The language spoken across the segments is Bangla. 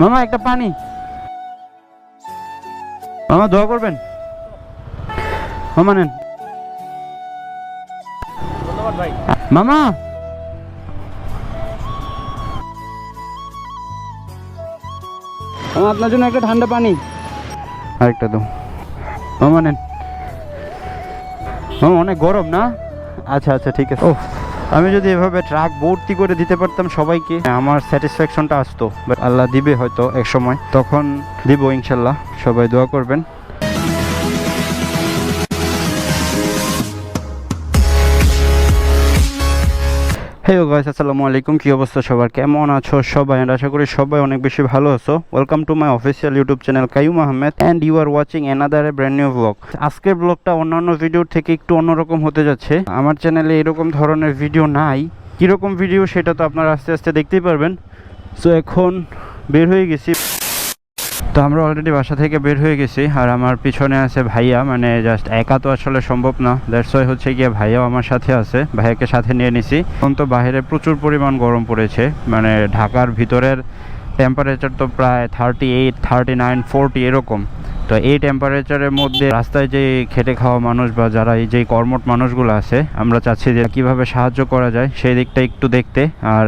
মামা, একটা পানি। মামা, দোয়া করবেন? মামা, নেন। মামা! আপনার জন্য একটা ঠান্ডা পানি। আরেকটা দাও। মামা, নেন। মামা, অনেক গরম, না? আচ্ছা আচ্ছা ঠিক আছে। ও আমি যদি এভাবে ট্রাক ভর্তি করে দিতে পারতাম সবাইকে, আমার স্যাটিসফ্যাকশনটা আসতো। বাট আল্লাহ দিবে হয়তো এক সময়। তখন দিব ইনশাল্লাহ। সবাই দোয়া করবেন। হে গাইস আসসালামু আলাইকুম। কী অবস্থা সবার? কেমন আছো সবাই? আশা করি সবাই অনেক বেশি ভালো আছো। Welcome to my official YouTube channel Kaim Ahmed and you are watching another a brand new vlog আজকের ব্লগটা অন্যান্য ভিডিওর থেকে একটু অন্যরকম হতে যাচ্ছে। আমার চ্যানেলে এরকম ধরনের ভিডিও নাই। কীরকম ভিডিও সেটা তো আপনারা আস্তে আস্তে দেখতেই পারবেন। সো এখন বের হয়ে গেছি। তো আমরা অলরেডি বাসা থেকে বের হয়ে গেছি, আর আমার পিছনে আছে ভাইয়া মানে জাস্ট একা তো আসলে সম্ভব না। ওয়াই হচ্ছে গিয়ে ভাইয়াও আমার সাথে আছে, ভাইয়াকে সাথে নিয়ে নিছি। এখন তো বাইরে প্রচুর পরিমাণ গরম পড়েছে মানে ঢাকার ভিতরের টেম্পারেচার তো প্রায় thirty eight thirty nine forty এরকম। তো এই টেম্পারেচারের মধ্যে রাস্তায় যে খেটে খাওয়া মানুষ বা যারা এই যে কর্মট মানুষগুলো আছে, আমরা চাচ্ছি যে কীভাবে সাহায্য করা যায় সেই দিকটা একটু দেখতে। আর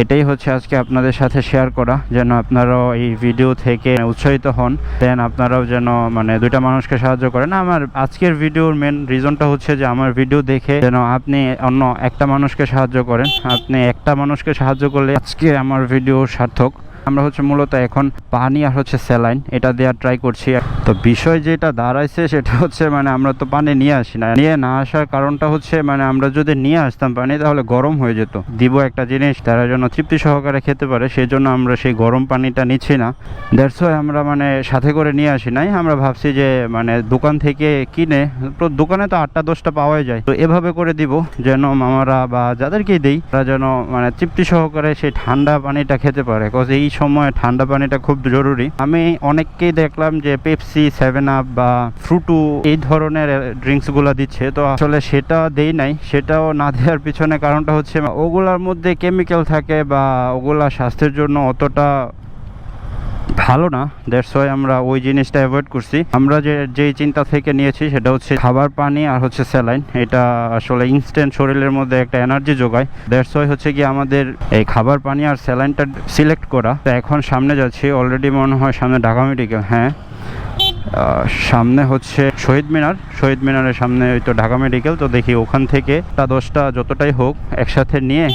এটাই হচ্ছে আজকে আপনাদের সাথে শেয়ার করা, যেন আপনারাও এই ভিডিও থেকে উৎসাহিত হন দেন আপনারাও যেন মানে দুইটা মানুষকে সাহায্য করেন। আমার আজকের ভিডিওর মেন রিজনটা হচ্ছে যে আমার ভিডিও দেখে যেন আপনি অন্য একটা মানুষকে সাহায্য করেন। আপনি একটা মানুষকে সাহায্য করলে আজকে আমার ভিডিও সার্থক। আমরা হচ্ছে মূলত এখন পানি আর হচ্ছে স্যালাইন, এটা দেওয়ার ট্রাই করছি। তো বিষয় যেটা দাঁড়াইছে সেটা হচ্ছে মানে আমরা তো পানি নিয়ে আসি না। নিয়ে না আসার কারণটা হচ্ছে মানে আমরা যদি নিয়ে আসতাম পানি, তাহলে গরম হয়ে যেত। দিব একটা জিনিস, তারা যেন তৃপ্তি সহকারে খেতে পারে সেই জন্য আমরা সেই গরম পানিটা নিচ্ছি না। ওয়াই আমরা মানে সাথে করে নিয়ে আসি নাই। আমরা ভাবছি যে মানে দোকান থেকে কিনে দোকানে তো আটটা, দশটা পাওয়াই যায়। তো এভাবে করে দিব, যেন মামারা বা যাদেরকেই দেই, তারা যেন মানে তৃপ্তি সহকারে সেই ঠান্ডা পানিটা খেতে পারে। কজ এই সময় ঠান্ডা পানিটা খুব জরুরি। আমি অনেককেই দেখলাম যে পেপসি সেভেন আপ বা ফ্রুটু এই ধরনের ড্রিঙ্কসগুলো দিচ্ছে। তো আসলে সেটা দেই নাই, সেটাও না দেওয়ার পিছনে কারণটা হচ্ছে ওগুলার মধ্যে কেমিক্যাল থাকে বা ওগুলা স্বাস্থ্যের জন্য অতটা ভালো না। দ্যাটস ওয়াই আমরা ওই জিনিসটা অ্যাভয়েড করছি। আমরা যে, যেই চিন্তা থেকে নিয়েছি সেটা হচ্ছে খাবার পানি আর হচ্ছে স্যালাইন। এটা আসলে ইনস্ট্যান্ট শরীরের মধ্যে একটা এনার্জি যোগায়। দ্যাটস ওয়াই হচ্ছে কি আমাদের এই খাবার পানি আর স্যালাইনটা সিলেক্ট করা। তো এখন সামনে যাচ্ছি অলরেডি মনে হয় সামনে ঢাকা মেডিকেল হ্যাঁ। সামনে হচ্ছে শহীদ মিনার। শহীদ মিনারের সামনে ওই তো ঢাকা মেডিকেল। তো দেখি ওখান থেকে তা দশটা যতটাই হোক একসাথে নিয়ে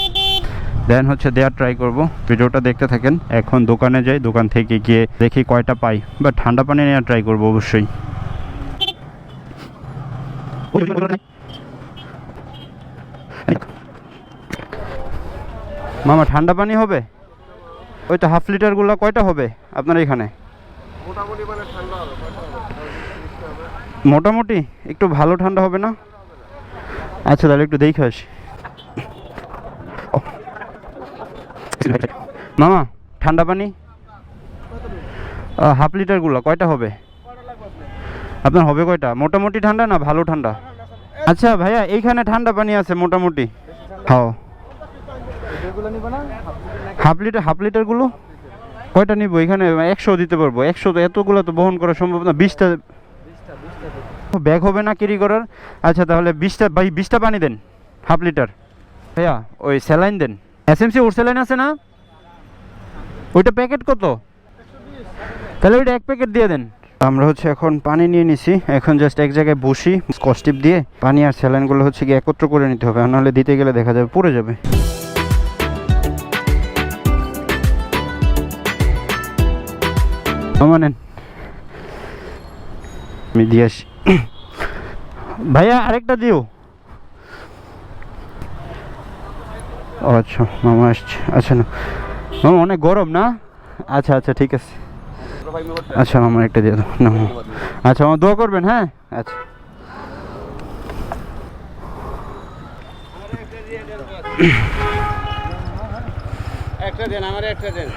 দেন হচ্ছে দেওয়ার ট্রাই করব। ভিডিওটা দেখতে থাকেন। এখন দোকানে যাই, দোকান থেকে গিয়ে দেখি কয়টা পাই। বা ঠান্ডা পানি নেওয়ার ট্রাই করব অবশ্যই। মামা, ঠান্ডা পানি হবে? ওই তো হাফ লিটারগুলো কয়টা হবে আপনার এখানে? মোটামুটি মানে ঠান্ডা হবে? মোটামুটি একটু ভালো ঠান্ডা হবে না? আচ্ছা তাহলে একটু দেখে আসি। মামা, ঠান্ডা পানি? হাফ লিটারগুলো কয়টা হবে? আপনার হবে কয়টা? মোটামুটি ঠান্ডা না ভালো ঠান্ডা? আচ্ছা ভাইয়া, এইখানে ঠান্ডা পানি আছে মোটামুটি। হাও। হাফ লিটার, হাফ লিটারগুলো কয়টা নিব? এখানে একশো দিতে পারব। একশো তো এতগুলো তো বহন করা সম্ভব না। বিশটা ব্যাগ হবে না ক্যারি করার? আচ্ছা তাহলে বিশটা ভাই, বিশটা পানি দেন, হাফ লিটার। ভাইয়া, ওই স্যালাইন দেন। এস এসএমসি ওর স্যালাইন আছে না? ওইটা প্যাকেট কত? তাহলে ওইটা এক প্যাকেট দিয়ে দেন। আমরা হচ্ছে এখন পানি নিয়ে নিছি। এখন জাস্ট এক জায়গায় বসি স্কস্টিপ দিয়ে। পানি আর স্যালাইনগুলো হচ্ছে কি একত্র করে নিতে হবে নাহলে দিতে গেলে দেখা যাবে পড়ে যাবে। মামা নেন। আমি দিয়ে আসি। ভাইয়া, আরেকটা দিও। আচ্ছা মামা আসছে। আচ্ছা না। মামা, অনেক গরম, না? আচ্ছা আচ্ছা ঠিক আছে। আচ্ছা মামা, একটা দিয়ে দাও। না আচ্ছা মামা, দোয়া করবেন হ্যাঁ? আচ্ছা। একটা দেন, আমার একটা দেন।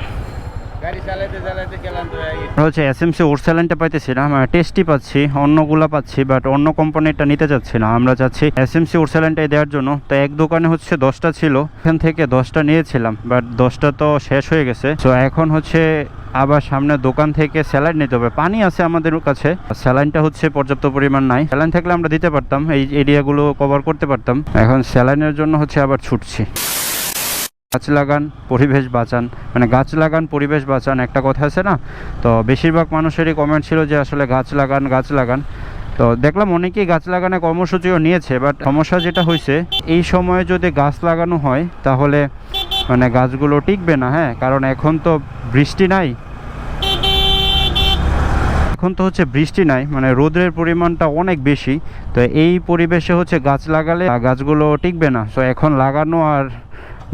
হচ্ছে এসএমসি ওর স্যালাইনটা পাইতেছি না, আমরা টেস্টি পাচ্ছি, অন্যগুলা পাচ্ছি বাট অন্য কোম্পানিটা নিতে চাচ্ছি না। আমরা চাচ্ছি এসএমসি ওর স্যালাইনটাই দেওয়ার জন্য। তো এক দোকানে হচ্ছে দশটা ছিল, এখান থেকে দশটা নিয়েছিলাম বাট দশটা তো শেষ হয়ে গেছে। তো এখন হচ্ছে আবার সামনে দোকান থেকে স্যালাইন নিতে হবে। পানি আছে আমাদের কাছে স্যালাইনটা হচ্ছে পর্যাপ্ত পরিমাণ নাই। স্যালাইন থাকলে আমরা দিতে পারতাম, এই এরিয়াগুলো কভার করতে পারতাম। এখন স্যালাইনের জন্য হচ্ছে আবার ছুটছি। গাছ লাগান, পরিবেশ বাঁচান। মানে গাছ লাগান, পরিবেশ বাঁচান একটা কথা আছে না? তো বেশিরভাগ মানুষেরই কমেন্ট ছিল যে আসলে গাছ লাগান গাছ লাগান। তো দেখলাম অনেকেই গাছ লাগানোর কর্মসূচিও নিয়েছে বাট সমস্যা যেটা হয়েছে, এই সময়ে যদি গাছ লাগানো হয়, তাহলে মানে গাছগুলো টিকবে না হ্যাঁ? কারণ এখন তো বৃষ্টি নাই। এখন তো হচ্ছে বৃষ্টি নাই মানে রোদের পরিমাণটা অনেক বেশি। তো এই পরিবেশে হচ্ছে গাছ লাগালে গাছগুলো টিকবে না। সো এখন লাগানো আর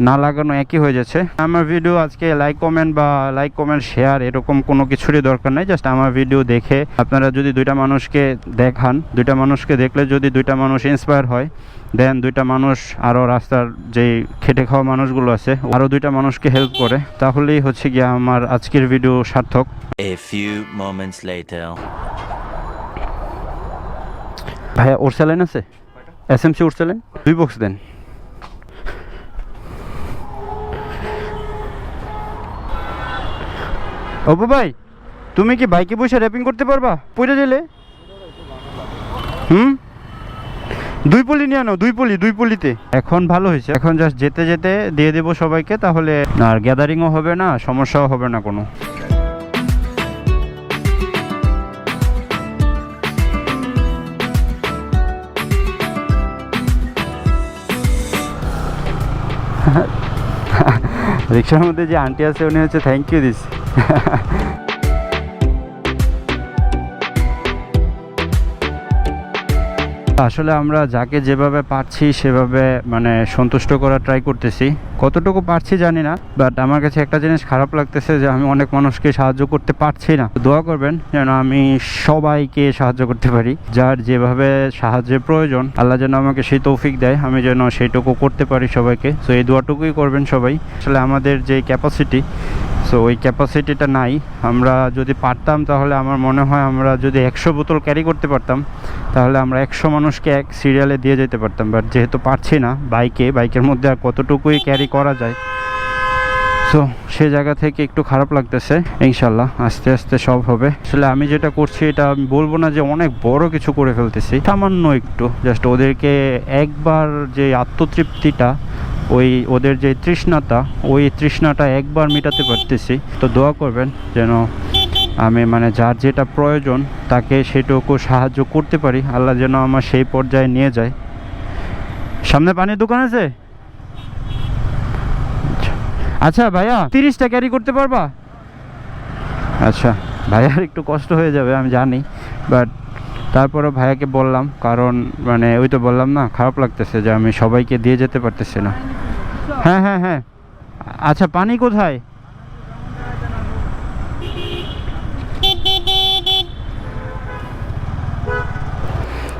না লাগানো একই হয়ে যাচ্ছে। আমার ভিডিও আজকে লাইক কমেন্ট বা লাইক কমেন্ট শেয়ার এরকম কোনো কিছুরই দরকার নাই। জাস্ট আমার ভিডিও দেখে আপনারা যদি দুইটা মানুষকে দেখান দুইটা মানুষকে দেখলে যদি দুইটা মানুষ ইন্সপায়ার হয় দেন দুইটা মানুষ আরও রাস্তার যেই খেটে খাওয়া মানুষগুলো আছে আরও দুইটা মানুষকে হেল্প করে তাহলেই হচ্ছে গিয়ে আমার আজকের ভিডিও সার্থক। ভাইয়া ওর স্যালাইন আছে? S M C orsaline দুই বক্স দেন। অপু ভাই, তুমি কি বাইকে বসে র্যাপিং করতে পারবা? পড়ে গেলে। হুম? দুই পলি নিয়ে আনো, দুই পলি, দুই পলিতে। এখন ভালো হয়েছে। এখন জাস্ট যেতে যেতে দিয়ে দেবো সবাইকে, তাহলে আর গ্যাদারিংও হবে না, সমস্যাও হবে না কোনো। রিক্সার মধ্যে যে আন্টি আছে উনি হচ্ছে থ্যাংক ইউ দিস আসলে আমরা যাকে যেভাবে পারছি, সেভাবে মানে সন্তুষ্ট করার ট্রাই করতেছি। কতটুকু পারছি জানি না বাট আমার কাছে একটা জিনিস খারাপ লাগতেছে যে আমি অনেক মানুষকে সাহায্য করতে পারছি না। দোয়া করবেন যেন আমি সবাইকে সাহায্য করতে পারি, যার যেভাবে সাহায্যের প্রয়োজন। আল্লাহ যেন আমাকে সেই তৌফিক দেয়, আমি যেন সেইটুকু করতে পারি সবাইকে। তো এই দোয়াটুকুই করবেন সবাই। আসলে আমাদের যে ক্যাপাসিটি সো ওই ক্যাপাসিটিটা নাই। আমরা যদি পারতাম, তাহলে আমার মনে হয় আমরা যদি একশো বোতল ক্যারি করতে পারতাম, তাহলে আমরা একশো মানুষকে এক সিরিয়ালে দিয়ে যেতে পারতাম। বাট যেহেতু পারছি না বাইকে বাইকের মধ্যে আর কতটুকুই ক্যারি করা যায়। সো সে জায়গা থেকে একটু খারাপ লাগতেছে ইনশাল্লাহ আস্তে আস্তে সব হবে। আসলে আমি যেটা করছি, এটা আমি বলব না যে অনেক বড় কিছু করে ফেলতেছি। সামান্য একটু জাস্ট ওদেরকে একবার যে আত্মতৃপ্তিটা ওই ওদের যে তৃষ্ণাটা, ওই তৃষ্ণাটা একবার মেটাতে পারতেছি। তো দোয়া করবেন যেন আমি মানে যার যেটা প্রয়োজন তাকে সেটুকু সাহায্য করতে পারি। আল্লাহ যেন আমার সেই পর্যায়ে নিয়ে যায়। সামনে পানির দোকান আছে? আচ্ছা ভাইয়া, তিরিশটা ক্যারি করতে পারবা? আচ্ছা ভাইয়ার একটু কষ্ট হয়ে যাবে, আমি জানি। বাট তারপরে ভাইয়াকে বললাম, কারণ মানে ওই তো বললাম না, খারাপ লাগতেছে যে আমি সবাইকে দিয়ে যেতে পারতেছি না। হ্যাঁ হ্যাঁ হ্যাঁ। আচ্ছা পানি কোথায়?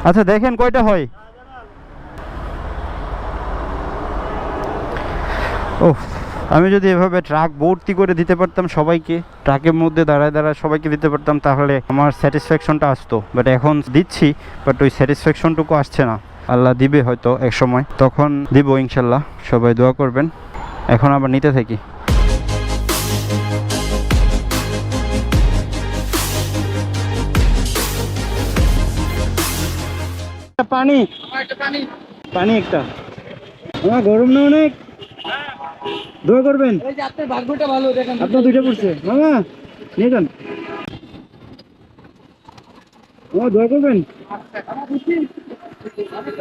আচ্ছা দেখেন কয়টা হয়। ও আমি যদি এভাবে ট্রাক ভর্তি করে দিতে পারতাম সবাইকে, ট্রাকের মধ্যে দাঁড়ায় দাঁড়ায় সবাইকে দিতে পারতাম, তাহলে আমার স্যাটিসফ্যাকশনটা আসতো। বাট এখন দিচ্ছি বাট ওই স্যাটিসফ্যাকশনটুকু আসছে না। আল্লাহ দিবে হয়তো এক সময়। তখন দিব ইনশাল্লাহ। সবাই দোয়া করবেন। এখন আবার নিতে থাকি। পানি। পানি একটা। আমার গরম না অনেক? দোয়া করবেন। আপনার ভাগ্যটা ভালো দেখেন। আপনার দুইটা পড়ছে। মামা নিয়ে যান। ও দোয়া করবেন। আমি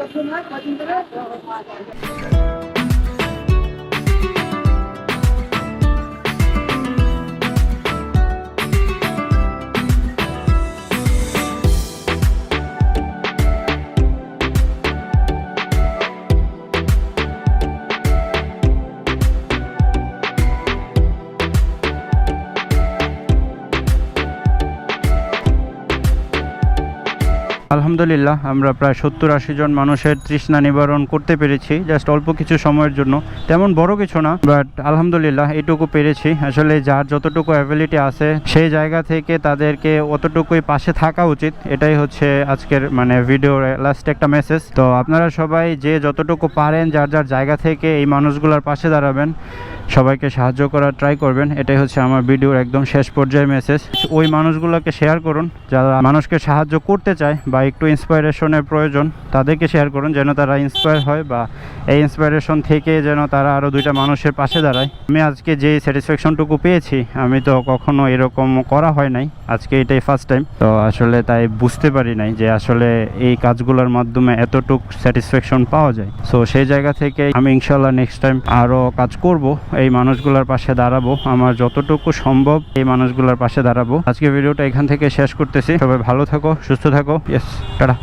আলহামদুলিল্লাহ, আমরা প্রায় সত্তর আশি জন মানুষের তৃষ্ণা নিবারণ করতে পেরেছি জাস্ট অল্প কিছু সময়ের জন্য। তেমন বড় কিছু না বাট আলহামদুলিল্লাহ, এটুকু পেরেছি। আসলে যার যতটুকু অ্যাবিলিটি আছে, সেই জায়গা থেকে তাদেরকে অতটুকুই পাশে থাকা উচিত। এটাই হচ্ছে আজকের মানে ভিডিওর লাস্ট একটা মেসেজ তো আপনারা সবাই যে যতটুকু পারেন, যার যার জায়গা থেকে এই মানুষগুলোর পাশে দাঁড়াবেন। সবাইকে সাহায্য করার ট্রাই করবেন। এটাই হচ্ছে আমার ভিডিওর একদম শেষ পর্যায়ে মেসেজ ওই মানুষগুলোকে শেয়ার করুন, যারা মানুষকে সাহায্য করতে চায় বা একটু ইন্সপায়ারেশনের প্রয়োজন, তাদেরকে শেয়ার করুন যেন তারা ইন্সপায়ার হয় বা এই ইন্সপায়ারেশন থেকে যেন তারা আরও দুইটা মানুষের পাশে দাঁড়ায়। আমি আজকে যে স্যাটিসফ্যাকশনটুকু পেয়েছি, আমি তো কখনো এরকম করা হয় নাই। আজকে এটাই ফার্স্ট টাইম তো আসলে তাই বুঝতে পারি নাই যে আসলে এই কাজগুলোর মাধ্যমে এতটুক স্যাটিসফ্যাকশন পাওয়া যায়। সো সেই জায়গা থেকে আমি ইনশাল্লাহ নেক্সট টাইম আরও কাজ করব। এই মানুষগুলোর পাশে দাঁড়াবো। আমার যতটুকু সম্ভব এই মানুষগুলোর পাশে দাঁড়াবো। আজকে ভিডিওটা এখান থেকে শেষ করতেছি। সবাই ভালো থাকো, সুস্থ থাকো। Yes tata.